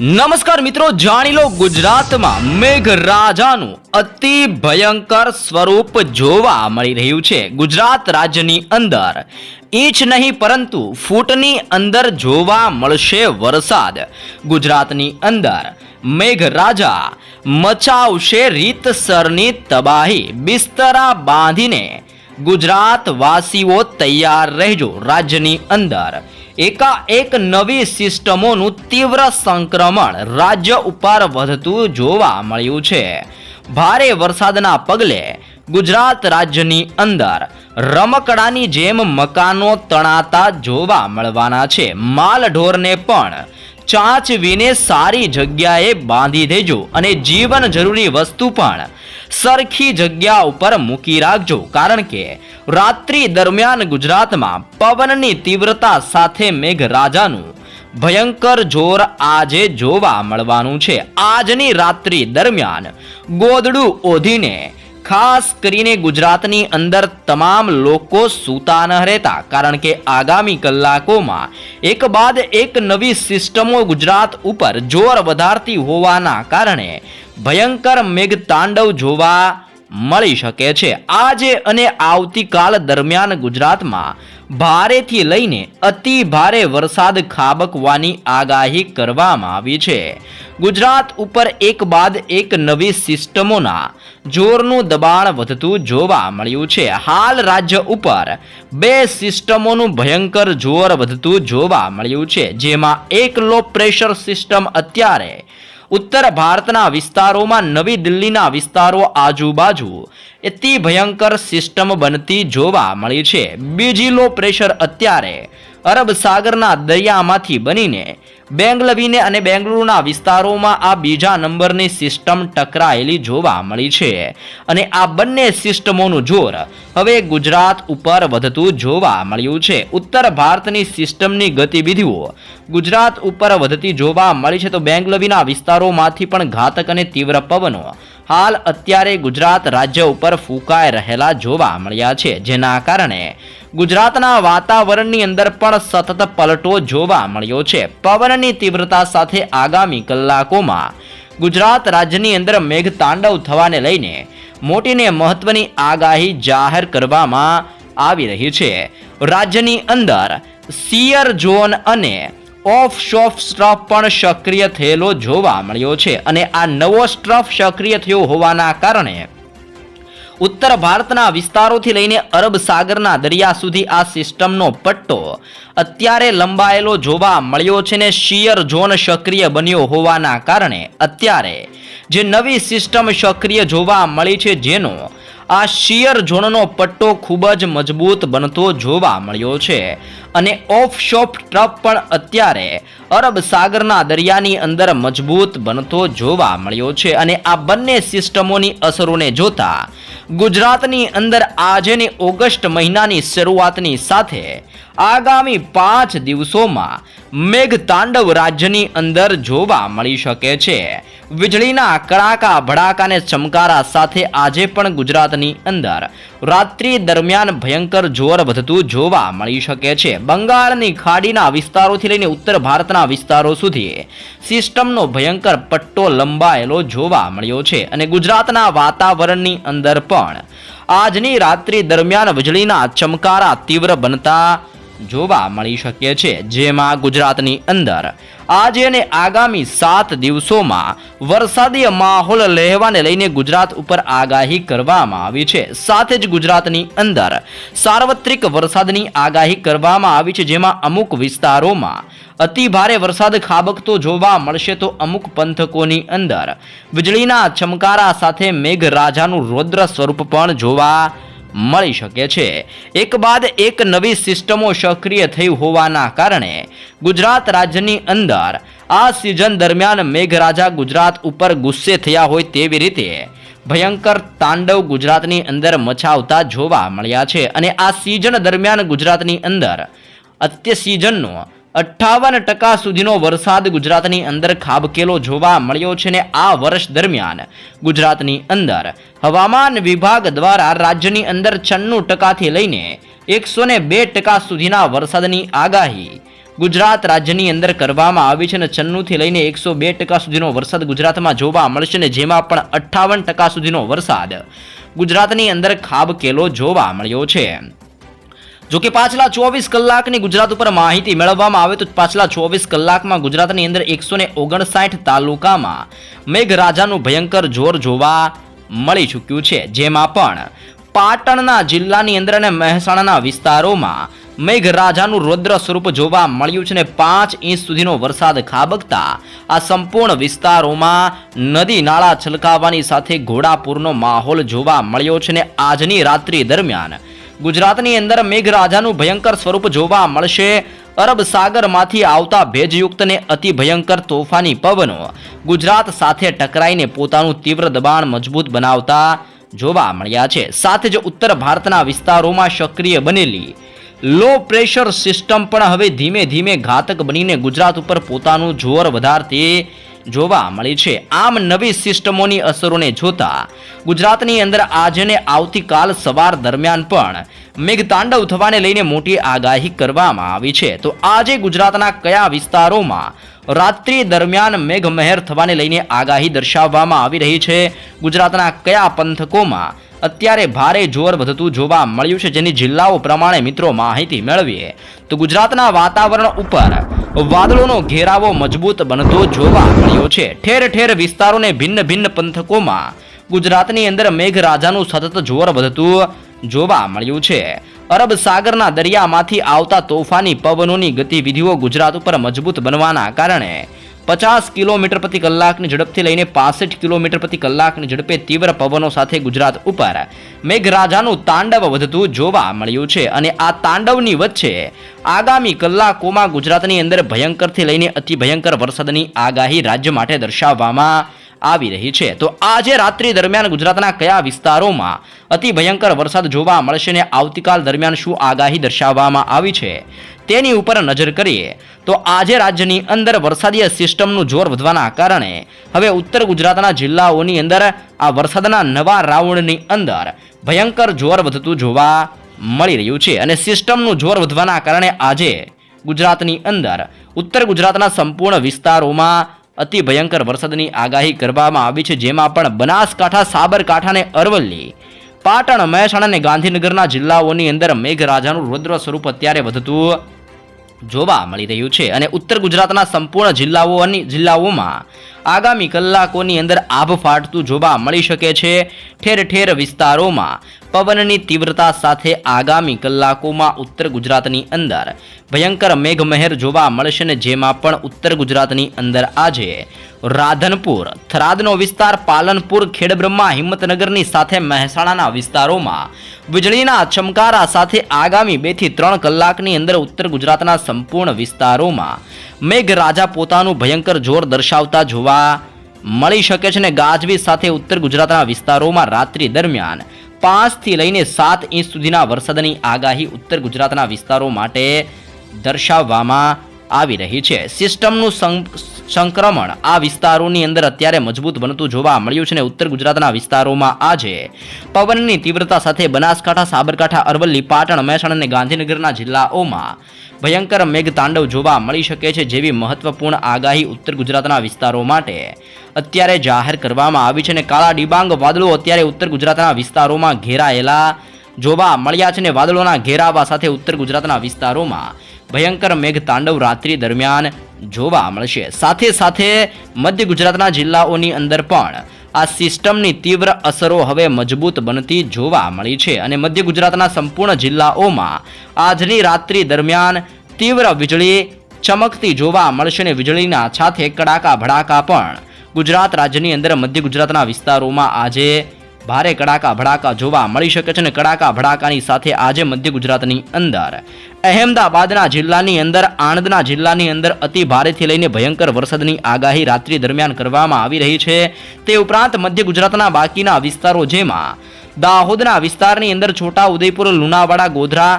નમસ્કાર મિત્રો, જાણી લો ગુજરાતમાં મેઘરાજાનું અતિ ભયંકર સ્વરૂપ જોવા મળી રહ્યું છે ગુજરાત રાજ્યની અંદર. ઇંચ નહીં પરંતુ ફૂટની અંદર જોવા મળશે વરસાદ. ગુજરાતની અંદર મેઘરાજા મચાવશે રીતસરની તબાહી, બિસ્તરા બાંધીને ગુજરાત વાસીઓ તૈયાર રહેજો રાજ્યની અંદર. એકાએક નવી સિસ્ટમોનું તીવ્ર સંક્રમણ રાજ્ય ઉપર વધતું જોવા મળ્યું છે. ભારે વરસાદના પગલે ગુજરાત રાજ્યની અંદર રમકડાની જેમ મકાનો તણાતા જોવા મળવાના છે. માલઢોરને પણ ચાંચવીને સારી જગ્યાએ બાંધી દેજો અને જીવન જરૂરી વસ્તુ પણ સરખી જગ્યા ઉપર મૂકી રાખજો. કારણ કે રાત્રિ દરમિયાન ગુજરાતમાં પવનની તીવ્રતા સાથે મેઘરાજાનું ભયંકર જોર આજે જોવા મળવાનું છે. આજની રાત્રિ દરમિયાન ગોદડું ઓઢીને ખાસ કરીને ગુજરાતની અંદર તમામ લોકો સૂતા ન રહેતા, કારણ કે આગામી કલાકોમાં એક બાદ એક નવી સિસ્ટમો ગુજરાત ઉપર જોર વધારતી હોવાના કારણે ભયંકર મેઘતાંડવ જોવા મળી શકે છે. આજે અને આવતીકાલ દરમિયાન ગુજરાતમાં ભારેથી લઈને અતિ ભારે વરસાદ ખાબકવાની આગાહી કરવામાં આવી છે. ગુજરાત ઉપર એક બાદ એક નવી સિસ્ટમોના જોરનું દબાણ વધતું જોવા મળ્યું છે. હાલ રાજ્ય ઉપર બે સિસ્ટમોનું ભયંકર જોર વધતું જોવા મળ્યું છે, જેમાં એક લો પ્રેશર સિસ્ટમ અત્યારે ઉત્તર ભારતના વિસ્તારોમાં નવી દિલ્હીના વિસ્તારો આજુબાજુ અતિ ભયંકર સિસ્ટમ બનતી જોવા મળી છે. બીજી લો પ્રેશર અત્યારે અરબ સાગરના દરિયામાંથી બનીને બેંગલવીને અને બેંગલુરુના વિસ્તારોમાં આ બીજા નંબરની સિસ્ટમ ટકરાયેલી જોવા મળી છે. અને આ બંને સિસ્ટમોનું જોર હવે ગુજરાત ઉપર વધતું જોવા મળ્યું છે. ઉત્તર ભારતની સિસ્ટમની ગતિવિધિઓ ગુજરાત ઉપર વધતી જોવા મળી છે તો બેંગલવીના વિસ્તારોમાંથી પણ ઘાતક અને તીવ્ર પવનો હાલ અત્યારે ગુજરાત રાજ્ય ઉપર ફૂંકાઈ રહેલા જોવા મળ્યા છે. જેના કારણે ગુજરાતના વાતાવરણની અંદર પણ સતત પલટો જોવા મળ્યો છે. પવનની તીવ્રતા સાથે આગામી કલાકોમાં ગુજરાત રાજ્યની અંદર મેઘતાંડવ થવાને લઈને મોટીને મહત્વની આગાહી જાહેર કરવામાં આવી રહી છે. રાજ્યની અંદર સિયર ઝોન અને ઓફ શોફ સ્ટ્રફ પણ સક્રિય થયેલો જોવા મળ્યો છે અને આ નવો સ્ટ્રફ સક્રિય થયો હોવાના કારણે ઉત્તર ભારતના વિસ્તારોથી લઈને અરબ સાગરના દરિયા સુધી આ સિસ્ટમનો પટ્ટો અત્યારે લંબાયેલો જોવા મળ્યો છે ને શિયર ઝોન સક્રિય બન્યો હોવાના કારણે અત્યારે જે નવી સિસ્ટમ સક્રિય જોવા મળી છે જેનો આ શિયર ઝોનનો પટ્ટો ખૂબ જ મજબૂત બનતો જોવા મળ્યો છે. અને ઓફ શોફ ટ્રપ પણ અત્યારે અરબ સાગરના દરિયાની અંદર મજબૂત બનતો જોવા મળ્યો છે અને આ બંને સિસ્ટમોની અસરોને જોતા ગુજરાતની અંદર આજેની ઓગસ્ટ મહિનાની શરૂઆતની સાથે આગામી પાંચ દિવસોમાં મેઘતાંડવ રાજ્યની અંદર જોવા મળી શકે છે. વીજળીના કડાકા ભડાકાને ચમકારા સાથે આજે પણ ગુજરાતની અંદર રાત્રિ દરમિયાન ભયંકર જોર વધતું જોવા મળી શકે છે. બંગાળની ખાડીના વિસ્તારોથી લઈને ઉત્તર ભારતના વિસ્તારો સુધી સિસ્ટમનો ભયંકર પટ્ટો લંબાયેલો જોવા મળ્યો છે અને ગુજરાતના વાતાવરણની અંદર પણ. આજની રાત્રિ દરમિયાન વીજળીના ચમકારા તીવ્ર બનતા જોવા મળી શકે છે, જેમાં ગુજરાતની અંદર આજે અને આગામી સાત દિવસોમાં વરસાદી માહોલ રહેવાને લઈને ગુજરાત ઉપર આગાહી કરવામાં આવી છે. સાથે જ ગુજરાતની અંદર સાર્વત્રિક વરસાદની આગાહી કરવામાં આવી છે, જેમાં અમુક વિસ્તારોમાં અતિ ભારે વરસાદ ખાબકતો જોવા મળશે તો અમુક પંથકોની અંદર વીજળીના ચમકારા સાથે મેઘરાજાનું રૌદ્ર સ્વરૂપ પણ જોવા મળી શકે છે. એક બાદ એક નવી સિસ્ટમો સક્રિય થઈ હોવાના કારણે ગુજરાત રાજ્યની અંદર આ સિઝન દરમિયાન મેઘરાજા ગુજરાત ઉપર ગુસ્સે થયા હોય તેવી રીતે ભયંકર તાંડવ ગુજરાતની અંદર મચાવતા જોવા મળ્યા છે. અને આ સિઝન દરમિયાન ગુજરાતની અંદર અત્ય સિઝનનો અઠ્ઠાવન ટકા સુધીનો વરસાદ ગુજરાતની અંદર ખાબકેલો જોવા મળ્યો છે ને આ વર્ષ દરમિયાન ગુજરાતની અંદર. હવામાન વિભાગ દ્વારા રાજ્યની અંદર છન્નું ટકાથી લઈને એકસો ને બે ટકા સુધીના વરસાદની આગાહી ગુજરાત રાજ્યની અંદર કરવામાં આવી છે અને છન્નુંથી લઈને એકસો બે ટકા સુધીનો વરસાદ ગુજરાતમાં જોવા મળશે ને જેમાં પણ અઠ્ઠાવન ટકા સુધીનો વરસાદ ગુજરાતની અંદર ખાબકેલો જોવા મળ્યો છે. જો કે પાછલા ચોવીસ કલાકની ગુજરાત ઉપર માહિતી મેળવવામાં આવે તો પાછલા ચોવીસ કલાકમાં ગુજરાતની અંદર એકસો ઓગણસાઠ તાલુકામાં મેઘરાજાનું ભયંકર જોર જોવા મળી ચૂક્યું છે. જેમાં પણ પાટણના જિલ્લાની અંદર અને મહેસાણાના વિસ્તારોમાં મેઘરાજાનું રૌદ્ર સ્વરૂપ જોવા મળ્યું છે ને પાંચ ઇંચ સુધીનો વરસાદ ખાબકતા આ સંપૂર્ણ વિસ્તારોમાં નદી નાળા છલકાવાની સાથે ઘોડાપૂરનો માહોલ જોવા મળ્યો છે ને આજની રાત્રિ દરમિયાન ગુજરાતની અંદર મેઘરાજાનું ભયંકર સ્વરૂપ જોવા મળશે. અરબ સાગરમાંથી આવતા ભેજયુક્ત ને અતિ ભયંકર તોફાની પવનો. ગુજરાત સાથે ટકરાઈને પોતાનું તીવ્ર દબાણ મજબૂત બનાવતા જોવા મળ્યા છે. સાથે જ ઉત્તર ભારતના વિસ્તારોમાં સક્રિય બનેલી લો પ્રેશર સિસ્ટમ પણ હવે ધીમે ધીમે ઘાતક બનીને ગુજરાત ઉપર પોતાનું જોર વધારતી જોવા મળી છે. આમ નવી સિસ્ટમોની અસરોને જોતા ગુજરાતની અંદર આજે આવતીકાલ સવાર દરમિયાન પણ મેઘતાંડવ થવાને લઈને મોટી આગાહી કરવામાં આવી છે. તો આજે ગુજરાતના કયા વિસ્તારોમાં રાત્રિ દરમિયાન મેઘમહેર થવાને લઈને આગાહી દર્શાવવામાં આવી રહી છે. ગુજરાતના કયા પંથકોમાં અત્યારે ભારે જોર વધતું જોવા મળ્યું છે જેની જિલ્લાઓ પ્રમાણે મિત્રો માહિતી મેળવીએ. તો ગુજરાતના વાતાવરણ ઉપર વાદળોનો ઘેરાવો મજબૂત બનતો જોવા મળ્યો છે. ઠેર ઠેર વિસ્તારોને ભિન્ન ભિન્ન પંથકોમાં ગુજરાતની અંદર મેઘરાજાનું સતત જોર વધતું જોવા મળ્યું છે. અરબ સાગરના દરિયામાંથી આવતા તોફાની પવનોની ગતિવિધિઓ ગુજરાત ઉપર મજબૂત બનવાના કારણે પચાસ કિલોમીટર પ્રતિ કલાકની ઝડપથી લઈને પાસઠ કિલોમીટર પ્રતિ કલાકની ઝડપે તીવ્ર પવનો સાથે ગુજરાત ઉપર મેઘરાજાનું તાંડવ વધતું જોવા મળ્યું છે અને આ તાંડવની વચ્ચે આગામી કલાકોમાં ગુજરાતની અંદર ભયંકરથી લઈને અતિ ભયંકર વરસાદની આગાહી રાજ્ય માટે દર્શાવવામાં આવી રહી છે. તો આજે રાત્રિ દરમિયાન ગુજરાતના કયા વિસ્તારોમાં અતિ ભયંકર વરસાદ જોવા મળશે ને આવતીકાલ દરમિયાન શું આગાહી દર્શાવવામાં આવી છે? તેની ઉપર નજર કરીએ તો આજે રાજ્યની અંદર વરસાદીય સિસ્ટમનું જોર વધવાના કારણે હવે ઉત્તર ગુજરાતના જિલ્લાઓની અંદર આ વરસાદના નવા રાઉન્ડની અંદર ભયંકર જોર વધતું જોવા મળી રહ્યું છે અને સિસ્ટમનું જોર વધવાના કારણે આજે ગુજરાતની અંદર ઉત્તર ગુજરાતના સંપૂર્ણ વિસ્તારોમાં અતિ ભયંકર વરસાદની આગાહી કરવામાં આવી છે, જેમાં પણ બનાસકાંઠા સાબરકાંઠા અને અરવલ્લી, પાટણ, મહેસાણા અને ગાંધીનગરના જિલ્લાઓની અંદર મેઘરાજાનું રુદ્ર સ્વરૂપ અત્યારે વધતું જોવા મળી રહ્યું છે. અને ઉત્તર ગુજરાતના સંપૂર્ણ જિલ્લાઓની જિલ્લાઓમાં આગામી કલાકોની અંદર આભ ફાટતું જોવા મળી શકે છે. ઠેર ઠેર વિસ્તારોમાં પવનની તીવ્રતા સાથે આગામી કલાકોમાં ઉત્તર ગુજરાતની અંદર ભયંકર મેઘમહેર જોવા મળશે ને જેમાં પણ ઉત્તર ગુજરાતની અંદર આજે રાધનપુર, થરાદનો વિસ્તાર, પાલનપુર, ખેડબ્રહ્મા, હિંમતનગરની સાથે મહેસાણાના વિસ્તારોમાં વીજળીના ચમકારા સાથે આગામી બેથી ત્રણ કલાકની અંદર ઉત્તર ગુજરાતના સંપૂર્ણ વિસ્તારોમાં મેઘરાજા પોતાનું ભયંકર જોર દર્શાવતા જોવા મળી શકે છે ને ગાજવીજ સાથે ઉત્તર ગુજરાતના વિસ્તારોમાં રાત્રિ દરમિયાન પાંચથી લઈને સાત ઇંચ સુધીના વરસાદની આગાહી ઉત્તર ગુજરાતના વિસ્તારો માટે દર્શાવવામાં આવી રહી છે. સિસ્ટમનું સંક્રમણ આ વિસ્તારોની અંદર અત્યારે મજબૂત બનતું જોવા મળ્યું છે ને ઉત્તર ગુજરાતના વિસ્તારોમાં આજે પવનની તીવ્રતા સાથે બનાસકાંઠા, સાબરકાંઠા, અરવલ્લી, પાટણ, મહેસાણા અને ગાંધીનગરના જિલ્લાઓમાં ભયંકર મેઘતાંડવ જોવા મળી શકે છે જેવી મહત્વપૂર્ણ આગાહી ઉત્તર ગુજરાતના વિસ્તારો માટે અત્યારે જાહેર કરવામાં આવી છે અને કાળા ડિબાંગ વાદળો અત્યારે ઉત્તર ગુજરાતના વિસ્તારોમાં ઘેરાયેલા જોવા મળ્યા છે ને વાદળોના ઘેરાવા સાથે ઉત્તર ગુજરાતના વિસ્તારોમાં ભયંકર મેઘતાંડવ રાત્રિ દરમિયાન જોવા મળશે. સાથે સાથે મધ્ય ગુજરાતના જિલ્લાઓની અંદર પણ આ સિસ્ટમની તીવ્ર અસરો હવે મજબૂત બનતી જોવા મળી છે અને મધ્ય ગુજરાતના સંપૂર્ણ જિલ્લાઓમાં આજની રાત્રિ દરમિયાન તીવ્ર વીજળી ચમકતી જોવા મળશે અને વીજળીના સાથે કડાકા ભડાકા પણ ગુજરાત રાજ્યની અંદર મધ્ય ગુજરાતના વિસ્તારોમાં આજે ભારે કડાકા ભડાકા જોવા મળી શકે છે અને કડાકા ભડાકાની સાથે આજે મધ્ય ગુજરાતની અંદર, અહેમદાબાદના જિલ્લાની અંદર, આણંદના જિલ્લાની અંદર અતિ ભારેથી લઈને ભયંકર વરસાદની આગાહી રાત્રિ દરમિયાન કરવામાં આવી રહી છે. તે ઉપરાંત મધ્ય ગુજરાતના બાકીના વિસ્તારો જેમાં, દાહોદના વિસ્તારની અંદર છોટા ઉદયપુર લુણાવાડા, ગોધરા,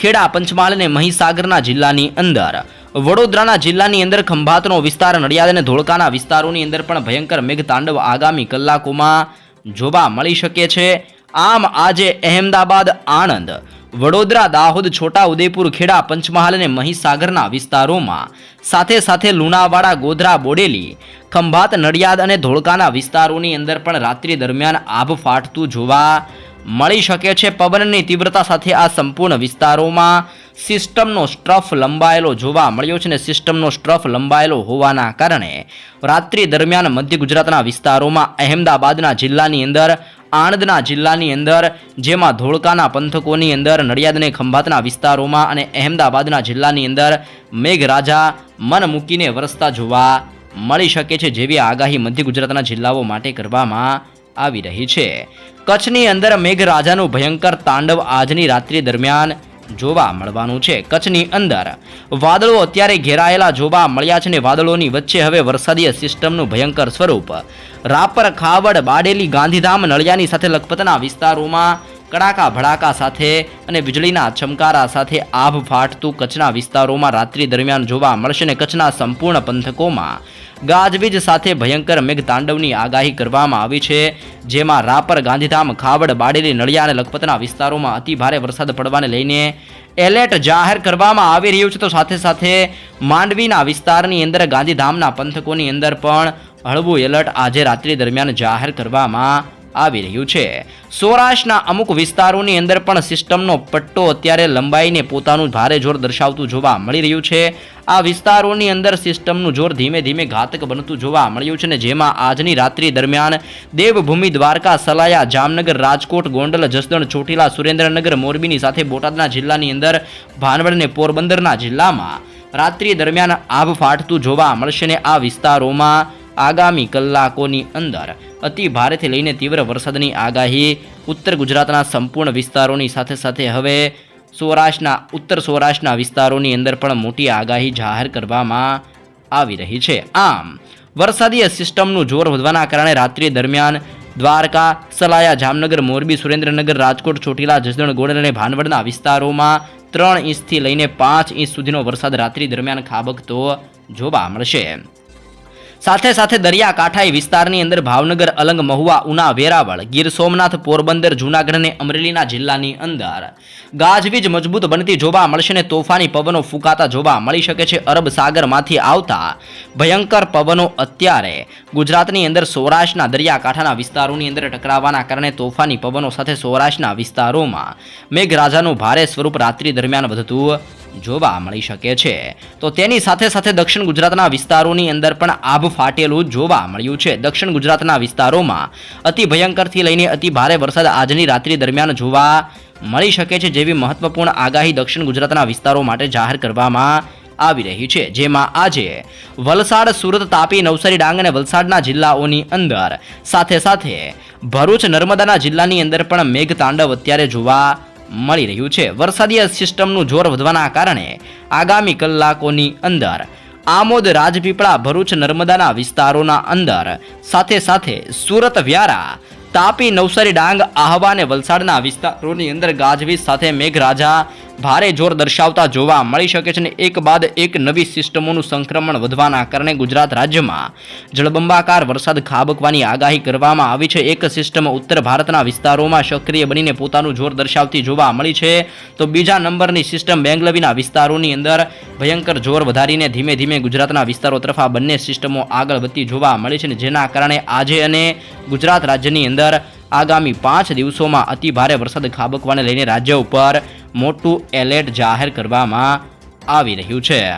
ખેડા, પંચમહાલ અને મહીસાગરના જિલ્લાની અંદર, વડોદરાના જિલ્લાની અંદર ખંભાતનો વિસ્તાર, નડિયાદ અને ધોળકાના વિસ્તારોની અંદર પણ ભયંકર મેઘતાંડવ આગામી કલાકોમાં જોવા મળી શકે છે. આમ આજે અહેમદાબાદ, આણંદ, વડોદરા, દાહોદ છોટા ઉદેપુર ખેડા, પંચમહાલ અને મહીસાગરના વિસ્તારોમાં સાથે સાથે લુણાવાડા, ગોધરા, બોડેલી, ખંભાત, નડિયાદ અને ધોળકાના વિસ્તારોની અંદર પણ રાત્રિ દરમિયાન આભ ફાટતું જોવા મળી શકે છે. પવનની તીવ્રતા સાથે આ સંપૂર્ણ વિસ્તારોમાં સિસ્ટમનો સ્ટ્રફ લંબાયેલો જોવા મળ્યો છે અને સિસ્ટમનો સ્ટ્રફ લંબાયેલો હોવાના કારણે રાત્રિ દરમિયાન મધ્ય ગુજરાતના વિસ્તારોમાં અહેમદાબાદના જિલ્લાની અંદર, આણંદના જિલ્લાની અંદર, જેમાં ધોળકાના પંથકોની અંદર નડિયાદ અને ખંભાતના વિસ્તારોમાં અને અહેમદાબાદના જિલ્લાની અંદર મેઘરાજા મન મૂકીને વરસતા જોવા મળી શકે છે જેવી આગાહી મધ્ય ગુજરાતના જિલ્લાઓ માટે કરવામાં આવી રહી છે. કચ્છની અંદર મેઘરાજાનું ભયંકર તાંડવ આજની રાત્રિ દરમિયાન જોવા મળવાનું છે. કચ્છની અંદર વાદળો અત્યારે ઘેરાયેલા જોવા મળ્યા છે ને વાદળોની વચ્ચે હવે વરસાદીય સિસ્ટમનું ભયંકર સ્વરૂપ. રાપર, ખાવડ, બાડેલી, ગાંધીધામ, નળિયાની સાથે લખપતના વિસ્તારોમાં કડાકા, ભડાકા સાથે અને વીજળીના ચમકારા સાથે આભ ફાટતું કચ્છના વિસ્તારોમાં રાત્રિ દરમિયાન જોવા મળશે ને કચ્છના સંપૂર્ણ પંથકોમાં ગાજવીજ સાથે ભયંકર મેઘતાંડવની આગાહી કરવામાં આવી છે, જેમાં રાપર, ગાંધીધામ, ખાવડ, બાડેલી, નળિયા અને લખપતના વિસ્તારોમાં અતિ ભારે વરસાદ પડવાને લઈને એલર્ટ જાહેર કરવામાં આવી રહ્યું છે. તો સાથે સાથે માંડવીના વિસ્તારની અંદર, ગાંધીધામના પંથકોની અંદર પણ હળવું એલર્ટ આજે રાત્રિ દરમિયાન જાહેર કરવામાં આવી રહ્યું છે. સૌરાષ્ટ્રના અમુક વિસ્તારોની અંદર પણ સિસ્ટમનો પટ્ટો અત્યારે લંબાઈને પોતાનું ભારે જોર દર્શાવતું જોવા મળી રહ્યું છે. આ વિસ્તારોની અંદર સિસ્ટમનું જોર ધીમે ધીમે ઘાતક બનતું જોવા મળ્યું છે ને જેમાં આજની રાત્રિ દરમિયાન દેવભૂમિ દ્વારકા, સલાયા, જામનગર, રાજકોટ, ગોંડલ, જસદણ, ચોટીલા, સુરેન્દ્રનગર, મોરબીની સાથે બોટાદના જિલ્લાની અંદર ભાનવડ અને પોરબંદરના જિલ્લામાં રાત્રિ દરમિયાન આભ ફાટતું જોવા મળશે ને આ વિસ્તારોમાં આગામી કલાકોની અંદર અતિ ભારેથી લઈને તીવ્ર વરસાદની આગાહી ઉત્તર ગુજરાતના સંપૂર્ણ વિસ્તારોની સાથે સાથે હવે સૌરાષ્ટ્રના, ઉત્તર સૌરાષ્ટ્રના વિસ્તારોની અંદર પણ મોટી આગાહી જાહેર કરવામાં આવી રહી છે. આમ વરસાદીય સિસ્ટમનું જોર વધવાના કારણે રાત્રિ દરમિયાન દ્વારકા, સલાયા, જામનગર, મોરબી, સુરેન્દ્રનગર, રાજકોટ, ચોટીલા, જસદણ, ગોંડલ અને ભાનવડના વિસ્તારોમાં ત્રણ ઇંચથી લઈને પાંચ ઇંચ સુધીનો વરસાદ રાત્રિ દરમિયાન ખાબકતો જોવા મળશે. સાથે સાથે દરિયાકાંઠાઈ વિસ્તારની અંદર ભાવનગર, અલંગ, મહુવા, ઉના, વેરાવળ, ગીર સોમનાથ, પોરબંદર, જૂનાગઢ અને અમરેલીના જિલ્લાની અંદર ગાજવીજ મજબૂત બનતી જોવા મળશે ને તોફાની પવનો ફૂંકાતા જોવા મળી શકે છે. અરબ સાગરમાંથી આવતા ભયંકર પવનો અત્યારે ગુજરાતની અંદર સૌરાષ્ટ્રના દરિયાકાંઠાના વિસ્તારોની અંદર ટકરાવાના કારણે તોફાની પવનો સાથે સૌરાષ્ટ્રના વિસ્તારોમાં મેઘરાજાનું ભારે સ્વરૂપ રાત્રિ દરમિયાન વધતું જોવા મળી શકે છે. તો તેની સાથે સાથે દક્ષિણ ગુજરાતના વિસ્તારોની અંદર પણ આભ ફાટેલું જોવા મળ્યું છે. દક્ષિણ ગુજરાતના વિસ્તારોમાં અતિ ભયંકરથી લઈને અતિ ભારે વરસાદ આજની રાત્રિ દરમિયાન જોવા મળી શકે છે જેવી મહત્વપૂર્ણ આગાહી દક્ષિણ ગુજરાતના વિસ્તારો માટે જાહેર કરવામાં આવી રહી છે. જેમાં આજે વલસાડ, સુરત, તાપી, નવસારી, ડાંગ અને વલસાડના જિલ્લાઓની અંદર સાથે સાથે ભરૂચ, નર્મદાના જિલ્લાની અંદર પણ મેઘતાંડવ અત્યારે જોવા મળી રહ્યું છે. વરસાદીય સિસ્ટમનું જોર વધવાના કારણે આગામી કલાકોની અંદર આમોદ રાજપીપળા, ભરૂચ, નર્મદાના વિસ્તારોના અંદર સાથે સાથે સુરત, વ્યારા, તાપી, નવસારી, ડાંગ, આહવા અને વલસાડના વિસ્તારોની અંદર ગાજવીજ સાથે મેઘરાજા ભારે જોર દર્શાવતા જોવા મળી શકે છે અને એક બાદ એક નવી સિસ્ટમોનું સંક્રમણ વધવાના કારણે ગુજરાત રાજ્યમાં જળબંબાકાર વરસાદ ખાબકવાની આગાહી કરવામાં આવી છે. એક સિસ્ટમ ઉત્તર ભારતના વિસ્તારોમાં સક્રિય બનીને પોતાનું જોર દર્શાવતી જોવા મળી છે. તો બીજા નંબરની સિસ્ટમ બેંગલવીના વિસ્તારોની અંદર ભયંકર જોર વધારીને ધીમે ધીમે ગુજરાતના વિસ્તારો તરફ આ બંને સિસ્ટમો આગળ વધતી જોવા મળી છે જેના કારણે આજે અને ગુજરાત રાજ્યની અંદર આગામી પાંચ દિવસોમાં અતિ ભારે વરસાદ ખાબકવાને લઈને રાજ્ય ઉપર મોટું એલર્ટ જાહેર કરવામાં આવી રહ્યું છે.